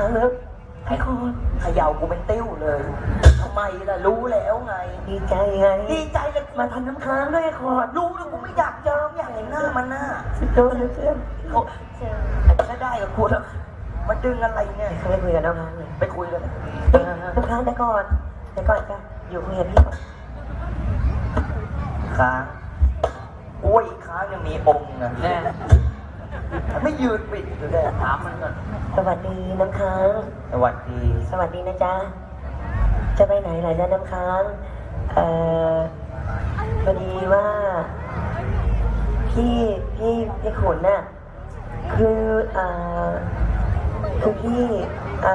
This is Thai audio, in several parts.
ค้างเลิกไอ้คนเขย่ากูเป็นติ้วเลยทำไมล่ะรู้แล้วไง ดีใจไง ดีใจเลยมาทันน้ำค้างด้วยไอ้คอร์ดรู้เลยกูไม่อยากเจอไม่อยากเห็นหน้ามันหน้าสุดยอดเลยเพื่อนเขาถ้าได้กับกูแล้วมาดึงอะไรเนี่ยเคยคุยกับน้ำค้างเลยไปคุยกันเฮ้ยน้ำค้างแต่ก่อนแต่ก่อนจ้ะอยู่คุยกับพี่ก่อนค้างโอ้ยค้างยังมีองค์นะแน่ ไม่ยืนปิดอยู่เลยถามมันก่อนสวัสดีน้ำค้าง สวัสดีสวัสดีนะจ๊ะ จะไปไหนหลายจ๊ะน้ำค้าง เอ่อพอดีว่า พี่พี่พี่ขุนน่ะ คือเอ่อคือพี่อ่า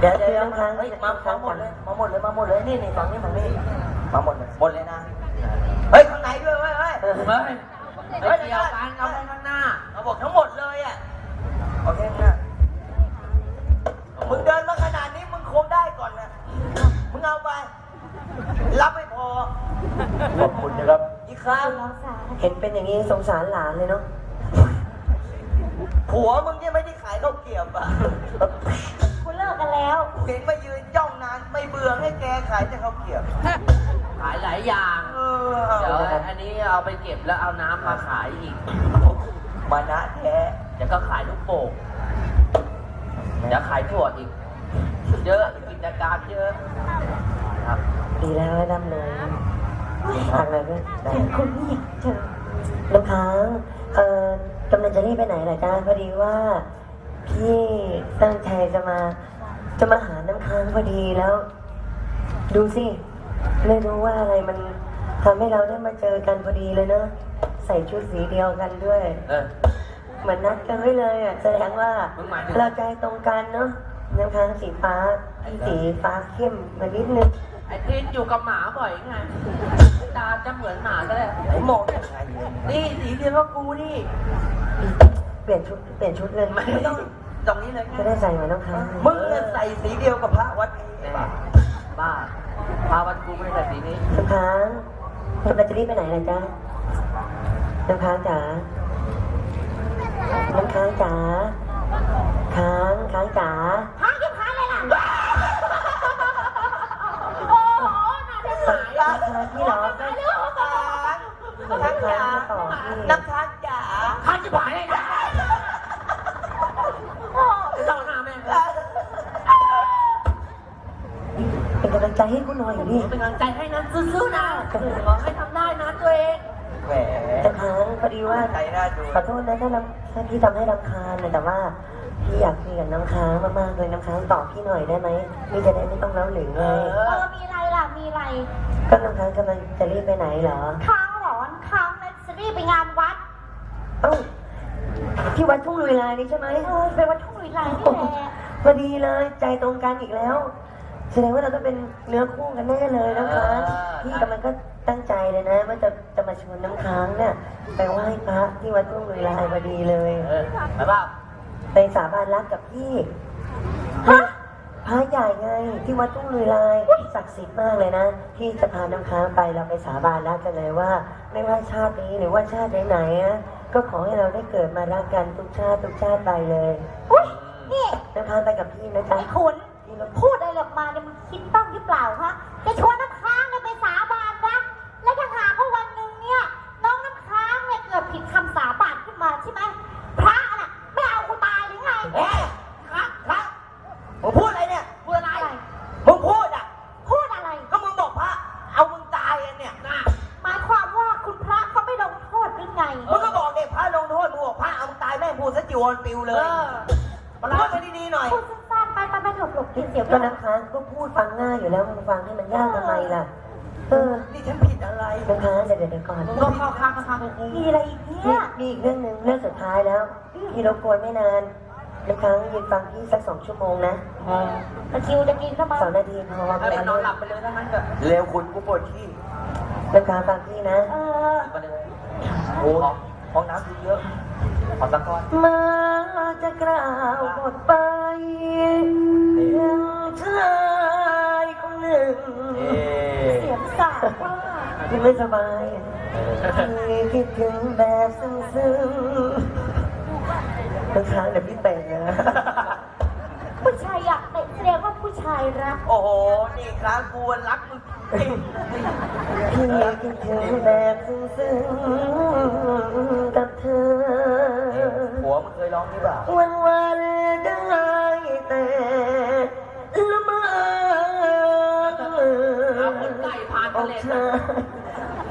เดี๋ยวเดี๋ยวเดี๋ยวเฮ้ยมามาหมดเลยมาหมดเลยมาหมดเลยนี่นี่ฝั่งนี้ฝั่งนี้มาหมดเลยหมดเลยนะ เฮ้ยข้างในด้วยเว้ยเฮ้ย เออเฮ้ยไม่เกี่ยวกันเอาไปข้างหน้า เราบอกทั้งหมดเลยอะโอเคนะมึงเดินมาขนาดนี้มึงคงได้ก่อนนะ มึงเอาไป รับไม่พอ ขอบคุณนะครับ อีกครั้งเห็นเป็นอย่างนี้สงสารหลานเลยเนาะ ผัวมึงเนี่ยไม่ได้ขายข้าวเกรียบอะคุณเลิกกันแล้ว เห็นมายืนจ้องนานไม่เบื่อให้แกขายแต่ข้าวเกรียบ ขายหลายอย่าง เอเดี๋ยวออันนี้เอาไปเก็บแล้วเอาน้ำมาขายอีก มานะแท้เดี๋ยวก็ขายลูกโป่งเดี๋ยวขายถั่วอีก เยอะกิจการเยอะ ครับ ดีแล้วดำเลยทางไหนเพื่อนได้ คุณนี่เจอน้ำค้างเอ่อกำลังจะรีบไปไหนล่ะจ๊ะพอดีว่า พี่ตั้งใจจะมา จะมาหาน้ำค้างพอดีแล้ว ดูสิ ไม่รู้ว่าอะไรมันทำให้เราได้มาเจอกันพอดีเลยเนอะใส่ชุดสีเดียวกันด้วย เออ เหมือนนัดกันไว้เลยอะแสดงว่ามึงหมายถึง เราใจตรงกันเนาะน้ำค้างสีฟ้าพี่สีฟ้าเข้มมานิดนึงไอ้ทินอยู่กับหมาบ่อยไง ตาจะเหมือนหมาก็ได้ไหนมองยังไงเนี่ยนี่สีเดียวกับกูนี่เปลี่ยนชุดเปลี่ยนชุดเลยไม่ต้องตรงนี้เลยจะได้ใส่เหมือนน้ำค้างมึงเนี่ยใส่สีเดียวกับพระวัดนี้แน่ป่ะบ้า พาวันกูไม่ได้แต่สีนี้น้ำค้างกำลังจะรีบไปไหนล่ะจ๊ะน้ำค้างจ๋าน้ำค้างจ๋าค้างค้างจ๋าค้างยังค้างเลยล่ะ โอ้โหน่าจะหายน้ำค้างพี่เหรอหายเรื่องของการน้ำค้างมาต่อพี่น้ำค้างจ๋าข้าจะบ่ายให้นะเจ้าหน้าแม่ง เป็นกำลังใจให้กูหน่อยดิเป็นกำลังใจให้นะสู้ๆนะขอให้ทำได้นะตัวเองแหมน้ำค้างพอดีว่าใจน่าดูขอโทษนะถ้าน้ำถ้าพี่ทำให้รำคาญนะแต่ว่าพี่อยากคุยกับน้ำค้างมากๆเลยน้ำค้างตอบพี่หน่อยได้ไหมพี่จะได้ไม่ต้องเล่าหลึงเอไงเอออมีอะไรล่ะมีอะไรก็น้ำค้างกำลังจะรีบไปไหนเหรอค้างเหรอค้างนะจะรีบไปงานวัดเอ้าที่วัดทุ่งลุยลายนี่ใช่ไหมเออไปวัดทุ่งลุยลายนี่แหละพอดีเลยใจตรงกันอีกแล้ว แสดงว่าเราต้องเป็นเนื้อคู่กันแน่เลยน้ำค้างพี่กำลังก็ตั้งใจเลยนะว่าจะจะมาชวนน้ำค้างเนี่ยไปไหว้พระที่วัดทุ่งลุยลายพอดีเลยเออไปเปล่าไปสาบานรักกับพี่พระพระใหญ่ไงที่วัดทุ่งลุยลายศักดิ์สิทธิ์มากเลยนะพี่จะพาน้ำค้างไปเราไปสาบานรักกันเลยว่า ไม่ว่าชาตินี้หรือว่าชาติไหนๆนะก็ขอให้เราได้เกิดมารักกันทุกชาติทุกชาติไปเลยอุ้ยนี่น้ำค้างไปกับพี่นะจ๊ะไอ้ขุนพูด อะไรออกมาเนี่ยมันคิดบ้างหรือเปล่าฮะจะชวนน้ำค้างเนี่ยไปสาบานรักแล้วถ้าหากว่าวันหนึ่งเนี่ยน้องน้ำค้างเนี่ยเกิดผิดคำสาบานขึ้นมาใช่ไหมพระน่ะไม่เอากูตายหรือไงเฮ้ยครับครับมึงพูดอะไรเนี่ยพูดอะไรมึงพูดอะพูดอะไรก็มึงบอกพระเอามึงตายอันเนี่ยนะหมายความว่าคุณพระเขาไม่ลงโทษหรือไงมึงก็บอกเด็กพระลงโทษมึงบอกพระเอามึงตายแม่งพูดซะจีวรปิวเลยเออมาพูดมาดีๆหน่อย ลบหลบๆเสียวๆก็น้ำค้างก็พูดฟังง่ายอยู่แล้วมึงฟังให้มันยากทำไมล่ะ เออนี่ฉันผิดอะไรน้ำค้างเดี๋ยวเดี๋ยวก่อนมึงก็เข้าข้างข้างกูมีอะไรอีกเนี่นี่ยมีอีกเรื่องหนึ่งเรื่องสุดท้ายแล้วพี่รบกวนไม่นานน้ำค้างยืนฟังพี่สักสองชั่วโมงนะตะคริวจะกินเข้ามาสองนาทีพอให้มันนอนหลับไปเลยทั้งนั้นเถอะเร็วคุณกูปวดขี้น้ำค้างฟังพี่นะเออไปเลยโอ้ห้องน้ำดูเยอะขอตะกอนมาจะกล่าวบทไป ที่ไม่สบายที่คิดถึงแบบซึ้งๆน้ำค้างเดี๋ยวพี่แต่งนะชายรักโอ้โห นี่ครับกูรักมึงจริงพี่คิดถึงแบบซึ้งๆกับเธอ หัวมึงเคยร้องนี่เปล่าวันวันๆได้แต่ละเมอ เอาขนไก่ผ่านอทะอกเลเธอ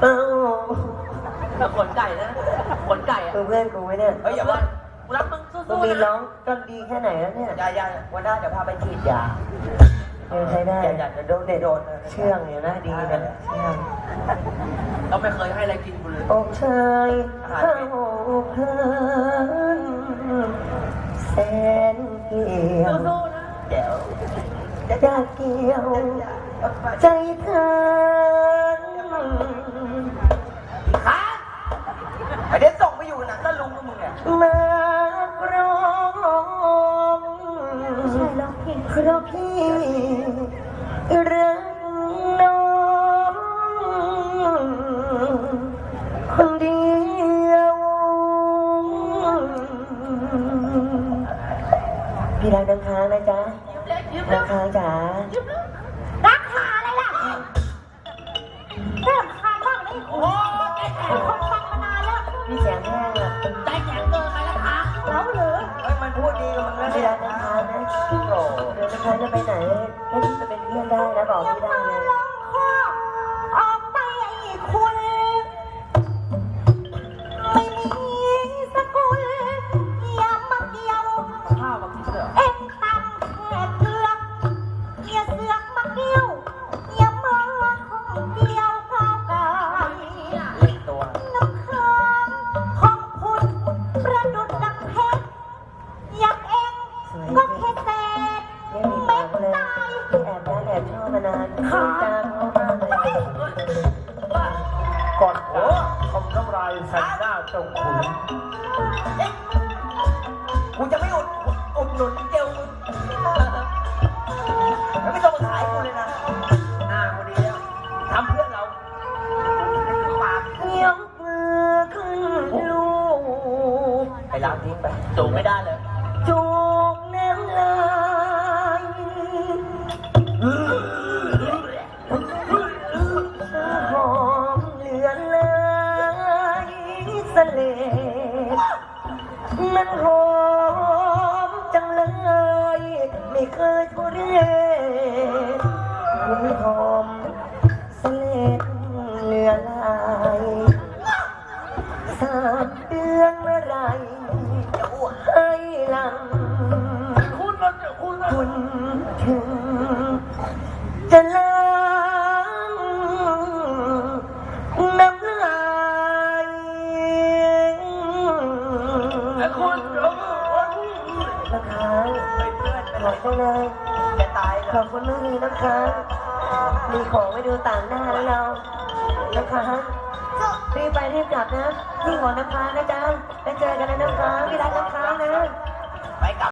เป้าขนไก่นะขนไก่อะคือเพื่อนกูไหมเนี่ยเฮ้ยอย่าว่ากูรักมึงสู้มึงมีนะร้องก็ดีแค่ไหนแล้วเนี่ยอยาอย่าวันหน้าเดี๋ยวพาไปฉีดยาเออใช้ได้ อย่าอย่าจะโดนเด็ดโดนเชื่องเนี่ยนะดีนะเชื่อง เราไม่เคยให้อะไรกินกูเลยอกชายเข้าเพลินแสนเกี่ยวสู้ๆนะ เดี๋ยวอยากเกี่ยว ใจเธอ รักน้ำค้างนะจ๊ะน้ำค้างจ๋ารักหาอะไรล่ะเริ่มคานบ้างเลยโอ้แก่ๆคนฟังมานานแล้วพี่เสียงแห้งอะใจแข็งเกินไปแล้วค่ะแล้วเหรือเฮ้ยมันพูดดีกับมึงแล้วพี่เนี่ยรักน้ำค้างนะโอ้เดี๋ยวน้ำค้างจะไปไหนให้พี่จะเป็นเพื่อนได้นะบอกอย่าพี่ได้ ขุนกูจะไม่อุดอุดหนุนเจลมึงแล้วไม่ต้องมาขายกูเลยนะหน้าพอดีแล้วทำเพื่อนเราปากยกมือขึ้นลูกไปล้างทิ้งไปจูบไม่ได้เลยจู มันหอมจังเลย ไม่เคยทุเรศคุณหอมเสลดเหลือลาย สามเดือนเมื่อไหร นะคะเฮ้ยเพื่อนเป็นขไรอบคุณเลยจะตายเลขอบคุณมากเลยนะคะ มีของไว้ดูต่างหน้าแล้วเรา นะคะรีบไปรีบกลับนะพี่หัวน้ำค้างนะจ๊ะแล้วเจอกันนะน้ำค้างพี่รักน้ำค้างนะ